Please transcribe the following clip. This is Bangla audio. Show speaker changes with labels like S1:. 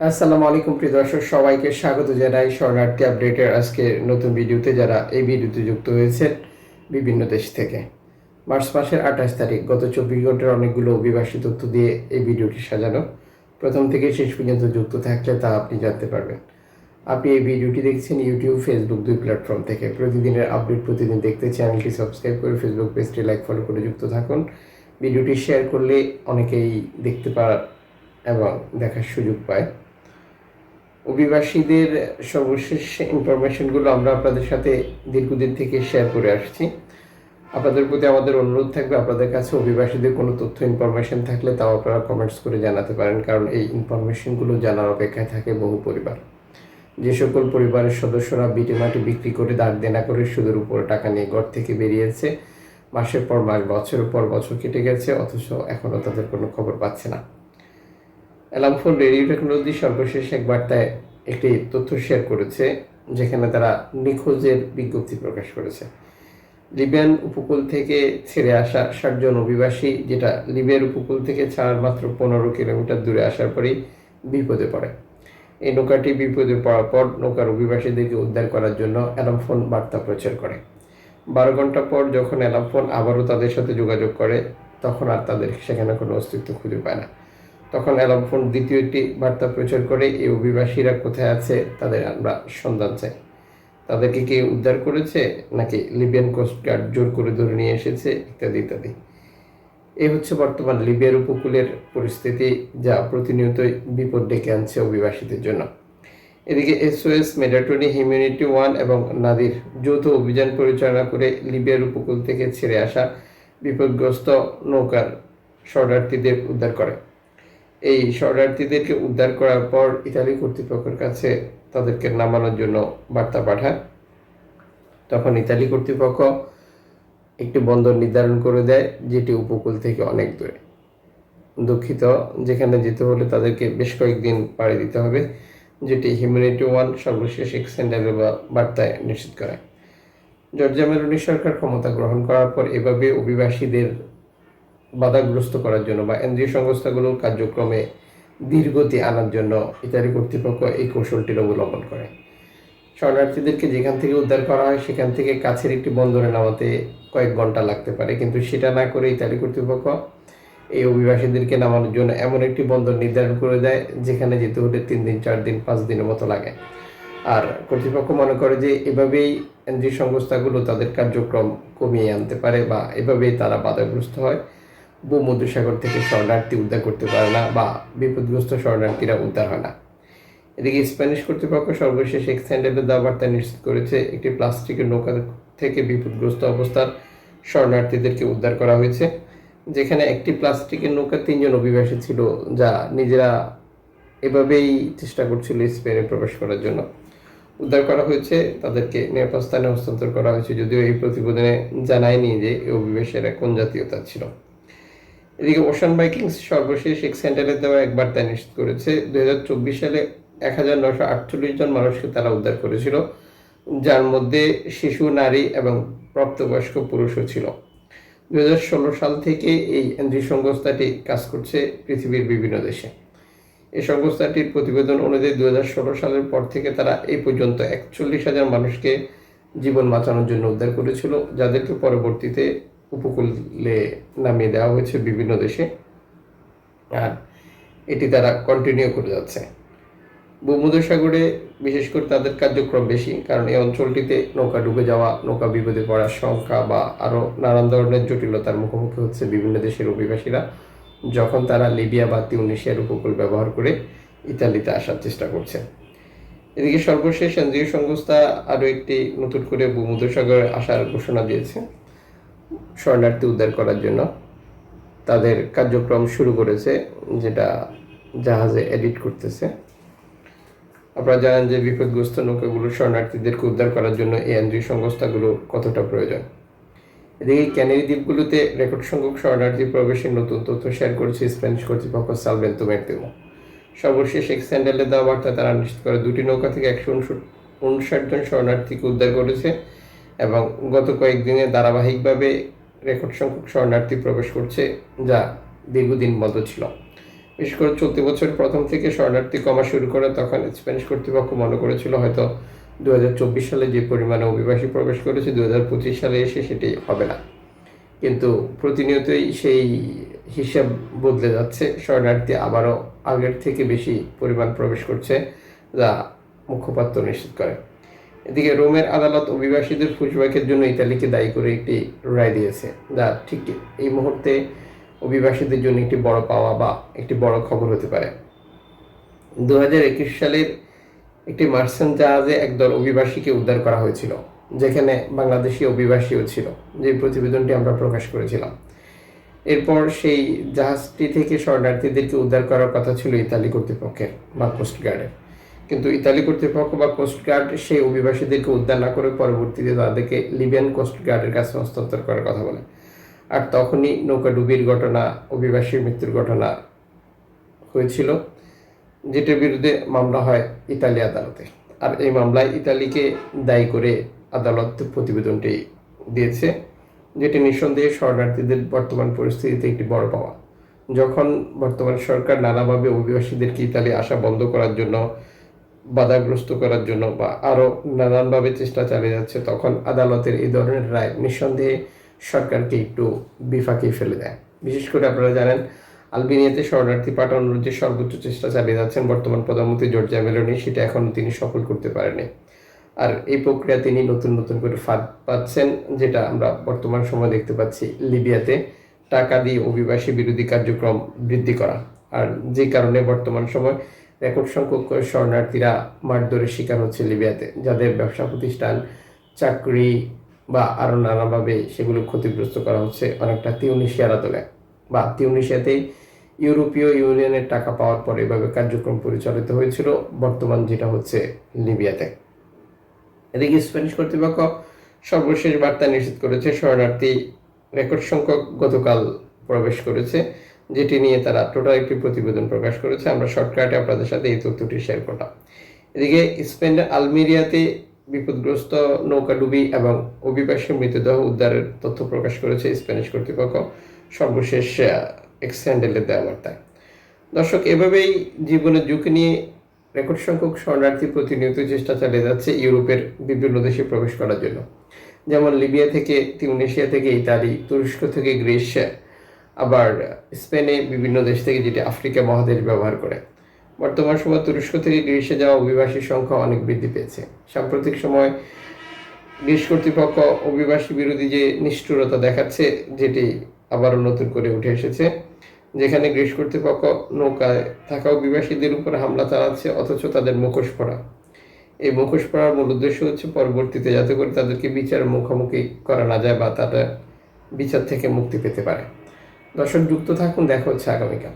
S1: আসসালামু আলাইকুম প্রিয় দর্শক, সবাইকে স্বাগত জানাই শরণার্থী আপডেটের আজকে নতুন ভিডিওতে যারা এই ভিডিওতে যুক্ত হয়েছেন বিভিন্ন দেশ থেকে। মার্চ মাসের আঠাশ তারিখ, গত চব্বিশ ঘণ্টার অনেকগুলো অভিবাসী তথ্য দিয়ে এই ভিডিওটি সাজানো। প্রথম থেকে শেষ পর্যন্ত যুক্ত থাকলে তা আপনি জানতে পারবেন। আপনি এই ভিডিওটি দেখছেন ইউটিউব, ফেসবুক দুই প্ল্যাটফর্ম থেকে। প্রতিদিনের আপডেট, প্রতিদিন দেখতে চ্যানেলটি সাবস্ক্রাইব করে ফেসবুক পেজটি লাইক, ফলো করে যুক্ত থাকুন। ভিডিওটি শেয়ার করলে অনেকেই দেখতে পার এবং দেখার সুযোগ পায়। অভিবাসীদের সর্বশেষ ইনফরমেশনগুলো আমরা আপনাদের সাথে দীর্ঘদিন থেকে শেয়ার করে আসছি। আপনাদের প্রতি আমাদের অনুরোধ থাকবে, আপনাদের কাছে অভিবাসীদের কোনো তথ্য ইনফরমেশন থাকলে তাও আপনারা কমেন্টস করে জানাতে পারেন, কারণ এই ইনফরমেশনগুলো জানার অপেক্ষায় থাকে বহু পরিবার। যে সকল পরিবারের সদস্যরা বিটে মাটি বিক্রি করে, দাগ দেনা করে সুদের উপরে টাকা নিয়ে ঘর থেকে বেরিয়েছে, মাসের পর মাস, বছরের পর বছর কেটে গেছে, অথচ এখনও তাদের কোনো খবর পাচ্ছে না। অ্যালার্ম ফোন রেডিও টেকনোলজি সর্বশেষ এক বার্তায় একটি তথ্য শেয়ার করেছে, যেখানে তারা নিখোঁজের বিজ্ঞপ্তি প্রকাশ করেছে। লিবিয়ান উপকূল থেকে ছেড়ে আসা ষাটজন অভিবাসী, যেটা লিবিয়ার উপকূল থেকে ছাড়ার মাত্র পনেরো কিলোমিটার দূরে আসার পরেই বিপদে পড়ে। এই নৌকাটি বিপদে পড়ার পর নৌকার অভিবাসীদেরকে উদ্ধার করার জন্য অ্যালার্ম ফোন বার্তা প্রচার করে। বারো ঘণ্টা পর যখন অ্যালার্ম ফোন আবারও তাদের সাথে যোগাযোগ করে, তখন আর তাদের সেখানে কোনো অস্তিত্ব খুঁজে পায় না। তখন অ্যালার্ম ফোন দ্বিতীয় একটি বার্তা প্রচার করে, এই অভিবাসীরা কোথায় আছে তাদের আমরা সন্ধান চাই। তাদেরকে কে উদ্ধার করেছে নাকি লিবিয়ান কোস্ট গার্ড জোর করে ধরে নিয়ে এসেছে? ইত্যাদি ইত্যাদি। এই হচ্ছে বর্তমান লিবিয়ার উপকূলের পরিস্থিতি, যা প্রতিনিয়তই বিপদ ডেকে আনছে অভিবাসীদের জন্য। এদিকে এসওএস মেডাটনি হিউম্যানিটি ওয়ান এবং নাদির যৌথ অভিযান পরিচালনা করে লিবিয়ার উপকূল থেকে ছেড়ে আসা বিপদগ্রস্ত নৌকার শরণার্থীদের উদ্ধার করে। এই শরণার্থীদেরকে উদ্ধার করার পর ইতালি কর্তৃপক্ষের কাছে তাদেরকে নামানোর জন্য বার্তা পাঠায়। তখন ইতালি কর্তৃপক্ষ একটি বন্দর নির্ধারণ করে দেয়, যেটি উপকূল থেকে অনেক দূরে। দুঃখিত, যেখানে যেতে হলে তাদেরকে বেশ কয়েকদিন পাড়ি দিতে হবে, যেটি হিউম্যানিটি ওয়ান সর্বশেষ এক্সেন্ডারে বা বার্তায় নিশ্চিত করে জর্জিয়া মেলোনি সরকার ক্ষমতা গ্রহণ করার পর এভাবে অভিবাসীদের বাধাগ্রস্ত করার জন্য বা এনজিও সংস্থাগুলোর কার্যক্রমে ধীরগতি আনার জন্য ইতালি কর্তৃপক্ষ এই কৌশলটির অবলম্বন করে। শরণার্থীদেরকে যেখান থেকে উদ্ধার করা হয়, সেখান থেকে কাছের একটি বন্দরে নামাতে কয়েক ঘণ্টা লাগতে পারে। কিন্তু সেটা না করে ইতালি কর্তৃপক্ষ এই অভিবাসীদেরকে নামানোর জন্য এমন একটি বন্দর নির্ধারণ করে দেয়, যেখানে যেতে হলে তিন দিন, চার দিন, পাঁচ দিনের মতো লাগে। আর কর্তৃপক্ষ মনে করে যে এভাবেই এনজিও সংস্থাগুলো তাদের কার্যক্রম কমিয়ে আনতে পারে বা এভাবেই তারা বাধাগ্রস্ত হয়। ভূমধ্যসাগর থেকে শরণার্থী উদ্ধার করতে পারে না বা বিপদগ্রস্ত শরণার্থীরা উদ্ধার হয় না। এদিকে স্প্যানিশ কর্তৃপক্ষ সর্বশেষ এক্সটেন্ডেডের দেওয়া বার্তা নিশ্চিত করেছে, একটি প্লাস্টিকের নৌকা থেকে বিপদগ্রস্ত অবস্থার শরণার্থীদেরকে উদ্ধার করা হয়েছে, যেখানে একটি প্লাস্টিকের নৌকা তিনজন অভিবাসী ছিল, যা নিজেরা এভাবেই চেষ্টা করছিল স্পেনে প্রবেশ করার জন্য। উদ্ধার করা হয়েছে, তাদেরকে নিরাপদ স্থানে হস্তান্তর করা হয়েছে, যদিও এই প্রতিবেদনে জানায়নি যে এই অভিবাসীরা কোন জাতীয়তা ছিল। এদিকে ওশান বাইকিংস সর্বশেষ এক সেন্টারে দেওয়া এক বার্তা নিশ্চিত করেছে। দু হাজার চব্বিশ সালে এক হাজার নশো আটচল্লিশ জন মানুষকে তারা উদ্ধার করেছিল, যার মধ্যে শিশু, নারী এবং প্রাপ্তবয়স্ক পুরুষও ছিল। দু হাজার ষোলো সাল থেকে এই এনজিও সংস্থাটি কাজ করছে পৃথিবীর বিভিন্ন দেশে। এই সংস্থাটির প্রতিবেদন অনুযায়ী দুই হাজার ষোলো সালের পর থেকে তারা এই পর্যন্ত একচল্লিশ হাজার মানুষকে জীবন বাঁচানোর জন্য উদ্ধার করেছিল, যাদেরকে পরবর্তীতে উপকূলে নামিয়ে দেওয়া হয়েছে বিভিন্ন দেশে। আর এটি তারা কন্টিনিউ করে যাচ্ছে। ভূমধ্যসাগরে বিশেষ করে তাদের কার্যক্রম বেশি, কারণ এই অঞ্চলটিতে নৌকা ডুবে যাওয়া, নৌকা বিপদে পড়ার সংখ্যা বা আরও নানান ধরনের জটিলতার মুখোমুখি হচ্ছে বিভিন্ন দেশের অভিবাসীরা, যখন তারা লিবিয়া বা তিউনিশিয়ার উপকূল ব্যবহার করে ইতালিতে আসার চেষ্টা করছে। এদিকে সর্বশেষ এনজিও সংস্থা আরও একটি নতুন করে ভূমধ্যসাগরে আসার ঘোষণা দিয়েছে। শরণার্থী উদ্ধার করার জন্য তাদের কার্যক্রম শুরু করেছে, যেটা জাহাজে এডিট করতেছে। আপনারা জানেন যে বিপদগ্রস্ত নৌকাগুলো শরণার্থীদেরকে উদ্ধার করার জন্য এই এনজিও সংস্থাগুলো কতটা প্রয়োজন। এদিকে ক্যানারি দ্বীপগুলোতে রেকর্ড সংখ্যক শরণার্থী প্রবেশের নতুন তথ্য শেয়ার করেছে স্প্যানিশ কর্তৃপক্ষ সালভেন্তো মের্তেমো সর্বশেষ এক স্যান্ডেলে দেওয়া বার্তা তারা নিশ্চিত করে, দুটি নৌকা থেকে একশো উনষাট জন শরণার্থীকে উদ্ধার করেছে। এবং গত কয়েকদিনে ধারাবাহিকভাবে রেকর্ড সংখ্যক শরণার্থী প্রবেশ করছে, যা দীর্ঘদিন বন্ধ ছিল। বিশেষ করে চলতি বছর প্রথম থেকে শরণার্থী কমা শুরু করে তখন স্প্যানিশ কর্তৃপক্ষ মনে করেছিল হয়তো দু হাজার চব্বিশ সালে যে পরিমাণে অভিবাসী প্রবেশ করেছে দু হাজার পঁচিশ সালে এসে সেটি হবে না। কিন্তু প্রতিনিয়তই সেই হিসাব বদলে যাচ্ছে। শরণার্থী আবারও আগের থেকে বেশি পরিমাণ প্রবেশ করছে, যা মুখপাত্র নিশ্চিত করে। এদিকে রোমের আদালত অভিবাসীদের পুশব্যাকের জন্য ইতালিকে দায়ী করে একটি রায় দিয়েছে, যা ঠিক এই মুহূর্তে অভিবাসীদের জন্য একটি বড় পাওয়া বা একটি বড় খবর হতে পারে। দু হাজার একুশ সালের একটি মার্সেন্ট জাহাজে একদল অভিবাসীকে উদ্ধার করা হয়েছিল, যেখানে বাংলাদেশি অভিবাসীও ছিল, যে প্রতিবেদনটি আমরা প্রকাশ করেছিলাম। এরপর সেই জাহাজটি থেকে শরণার্থীদেরকে উদ্ধার করার কথা ছিল ইতালি কর্তৃপক্ষের বা কোস্টগার্ডের। কিন্তু ইতালি কর্তৃপক্ষ বা কোস্টগার্ড সেই অভিবাসীদেরকে উদ্ধার না করে পরবর্তীতে তাদেরকে লিবিয়ান কোস্টগার্ডের কাছে হস্তান্তর করার কথা বলে। আর তখনই নৌকা ডুবির ঘটনা, অভিবাসীর মৃত্যুর ঘটনা হয়েছিল, যেটার বিরুদ্ধে মামলা হয় ইতালি আদালতে। আর এই মামলায় ইতালিকে দায়ী করে আদালত প্রতিবেদনটি দিয়েছে, যেটি নিঃসন্দেহে শরণার্থীদের বর্তমান পরিস্থিতিতে একটি বড় পাওয়া। যখন বর্তমান সরকার নানাভাবে অভিবাসীদেরকে ইতালি আসা বন্ধ করার জন্য বাধাগ্রস্ত করার জন্য বা আরও নানানভাবে চেষ্টা চালিয়ে যাচ্ছে, তখন আদালতের এই ধরনের রায় নিঃসন্দেহে সরকারকে একটু বিফাকে ফেলে দেয়। বিশেষ করে আপনারা জানেন, আলবেনিয়াতে শরণার্থী পাঠানোর যে সর্বোচ্চ চেষ্টা চালিয়ে যাচ্ছেন বর্তমান প্রধানমন্ত্রী জর্জিয়া মেলোনি সেটা এখনও তিনি সফল করতে পারেনি। আর এই প্রক্রিয়া তিনি নতুন নতুন করে ফাঁদ পাচ্ছেন, যেটা আমরা বর্তমান সময় দেখতে পাচ্ছি লিবিয়াতে। টাকা দিয়ে অভিবাসী বিরোধী কার্যক্রম বৃদ্ধি করা। আর যে কারণে বর্তমান সময় রেকর্ড সংখ্যক শরণার্থীরা মারধরের শিকার হচ্ছে লিবিয়াতে, যাদের ব্যবসা প্রতিষ্ঠান, চাকরি বা আরও নানাভাবে সেগুলো ক্ষতিগ্রস্ত করা হচ্ছে অনেকটা তিউনিশিয়ার আদলে। বা তিউনিশিয়াতেই ইউরোপীয় ইউনিয়নের টাকা পাওয়ার পর এভাবে কার্যক্রম পরিচালিত হয়েছিল, বর্তমান যেটা হচ্ছে লিবিয়াতে। এদিকে স্প্যানিশ কর্তৃপক্ষ সর্বশেষ বার্তা নিশ্চিত করেছে, শরণার্থী রেকর্ড সংখ্যক গতকাল প্রবেশ করেছে। যেটি নিয়ে তারা টোটাল একটি প্রতিবেদন প্রকাশ করেছে। আমরা শর্টকাটে আপনাদের সাথে এই তথ্যটি শেয়ার করলাম। এদিকে স্পেনের আলমেরিয়াতে বিপদগ্রস্ত নৌকাডুবি এবং অভিবাসী মৃতদেহ উদ্ধারের তথ্য প্রকাশ করেছে স্প্যানিশ কর্তৃপক্ষ। সর্বশেষ এক্স হ্যান্ডেলের দেওয়া বার্তায়। দর্শক, এভাবেই জীবনের ঝুঁকি নিয়ে রেকর্ড সংখ্যক শরণার্থী প্রতিনিয়ত চেষ্টা চালিয়ে যাচ্ছে ইউরোপের বিভিন্ন দেশে প্রবেশ করার জন্য। যেমন লিবিয়া থেকে তিউনেশিয়া থেকে ইতালি, তুরস্ক থেকে গ্রিস আবার স্পেনে বিভিন্ন দেশ থেকে যেটি আফ্রিকা মহাদেশ ব্যবহার করে। বর্তমান সময় তুরস্ক থেকে গ্রীষ্মে যাওয়া অভিবাসীর সংখ্যা অনেক বৃদ্ধি পেয়েছে। সাম্প্রতিক সময় গ্রীস কর্তৃপক্ষ অভিবাসী বিরোধী যে নিষ্ঠুরতা দেখাচ্ছে, যেটি আবারও নতুন করে উঠে এসেছে, যেখানে গ্রীস কর্তৃপক্ষ নৌকায় থাকা অভিবাসীদের উপর হামলা চালাচ্ছে, অথচ তাদের মুখোশ পড়া এই মুখোশ পড়ার মূল উদ্দেশ্য হচ্ছে পরবর্তীতে যাতে করে তাদেরকে বিচারের মুখোমুখি করা না যায় বা তারা বিচার থেকে মুক্তি পেতে পারে। দর্শক যুক্ত থাকুন দেখা হচ্ছে আগামীকাল।